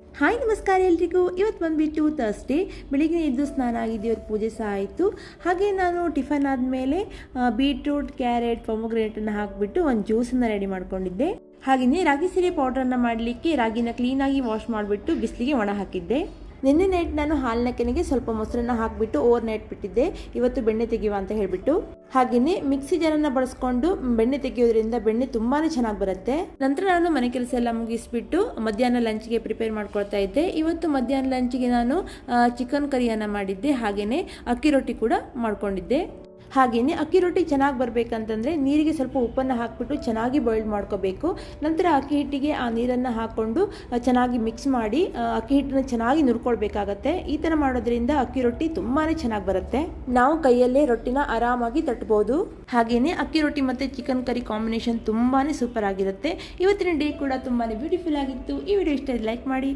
Hi, ನಮಸ್ಕಾರ ಎಲ್ರಿಗೂ. ಇವತ್ತು ಬಂದುಬಿಟ್ಟು ತರ್ಸ್ಡೇ ಬೆಳಿಗ್ಗೆ ಎದ್ದು ಸ್ನಾನ ಆಗಿ ಇವತ್ತು ಪೂಜೆ ಸಹ ಆಯಿತು. ಹಾಗೆ ನಾನು ಟಿಫನ್ ಆದಮೇಲೆ ಬೀಟ್ರೂಟ್ ಕ್ಯಾರೆಟ್ ಪೊಮೊಗ್ರೇಟನ್ನು ಹಾಕಿಬಿಟ್ಟು ಒಂದು ಜ್ಯೂಸನ್ನು ರೆಡಿ ಮಾಡ್ಕೊಂಡಿದ್ದೆ. ಹಾಗೆಯೇ ರಾಗಿ ಸಿರಿ ಪೌಡ್ರನ್ನು ಮಾಡಲಿಕ್ಕೆ ರಾಗಿನ ಕ್ಲೀನಾಗಿ ವಾಶ್ ಮಾಡಿಬಿಟ್ಟು ಬಿಸಿಲಿಗೆ ಒಣ ಹಾಕಿದ್ದೆ. ನಿನ್ನೆ ನೈಟ್ ನಾನು ಹಾಲಿನ ಕೆನೆಗೆ ಸ್ವಲ್ಪ ಮೊಸರನ್ನ ಹಾಕಿಬಿಟ್ಟು ಓವರ್ ನೈಟ್ ಬಿಟ್ಟಿದ್ದೆ. ಇವತ್ತು ಬೆಣ್ಣೆ ತೆಗೆಯುವ ಅಂತ ಹೇಳಿಬಿಟ್ಟು. ಹಾಗೆಯೇ ಮಿಕ್ಸಿ ಜಾರನ್ನ ಬಳಸ್ಕೊಂಡು ಬೆಣ್ಣೆ ತೆಗೆಯೋದ್ರಿಂದ ಬೆಣ್ಣೆ ತುಂಬಾ ಚೆನ್ನಾಗಿ ಬರುತ್ತೆ. ನಂತರ ನಾನು ಮನೆ ಕೆಲಸ ಎಲ್ಲ ಮುಗಿಸ್ಬಿಟ್ಟು ಮಧ್ಯಾಹ್ನ ಲಂಚ್ಗೆ ಪ್ರಿಪೇರ್ ಮಾಡ್ಕೊಳ್ತಾ ಇದ್ದೆ. ಇವತ್ತು ಮಧ್ಯಾಹ್ನ ಲಂಚ್ಗೆ ನಾನು ಚಿಕನ್ ಕರಿಯನ್ನು ಮಾಡಿದ್ದೆ. ಹಾಗೆಯೇ ಅಕ್ಕಿ ರೊಟ್ಟಿ ಕೂಡ ಮಾಡ್ಕೊಂಡಿದ್ದೆ. ಹಾಗೆಯೇ ಅಕ್ಕಿ ರೊಟ್ಟಿ ಚೆನ್ನಾಗಿ ಬರಬೇಕಂತಂದರೆ ನೀರಿಗೆ ಸ್ವಲ್ಪ ಉಪ್ಪನ್ನು ಹಾಕಿಬಿಟ್ಟು ಚೆನ್ನಾಗಿ ಬಾಯ್ಲ್ ಮಾಡ್ಕೋಬೇಕು. ನಂತರ ಅಕ್ಕಿ ಹಿಟ್ಟಿಗೆ ಆ ನೀರನ್ನು ಹಾಕ್ಕೊಂಡು ಚೆನ್ನಾಗಿ ಮಿಕ್ಸ್ ಮಾಡಿ ಅಕ್ಕಿ ಹಿಟ್ಟನ್ನು ಚೆನ್ನಾಗಿ ನುರ್ಕೊಳ್ಬೇಕಾಗತ್ತೆ. ಈ ಥರ ಮಾಡೋದ್ರಿಂದ ಅಕ್ಕಿ ರೊಟ್ಟಿ ತುಂಬಾ ಚೆನ್ನಾಗಿ ಬರುತ್ತೆ. ನಾವು ಕೈಯಲ್ಲೇ ರೊಟ್ಟಿನ ಆರಾಮಾಗಿ ತಟ್ಬೋದು ಹಾಗೆಯೇ ಅಕ್ಕಿ ರೊಟ್ಟಿ ಮತ್ತು ಚಿಕನ್ ಕರಿ ಕಾಂಬಿನೇಷನ್ ತುಂಬಾ ಸೂಪರ್ ಆಗಿರುತ್ತೆ. ಇವತ್ತಿನ ಡೇ ಕೂಡ ತುಂಬಾ ಬ್ಯೂಟಿಫುಲ್ ಆಗಿತ್ತು. ಈ ವಿಡಿಯೋ ಇಷ್ಟ ಲೈಕ್ ಮಾಡಿ.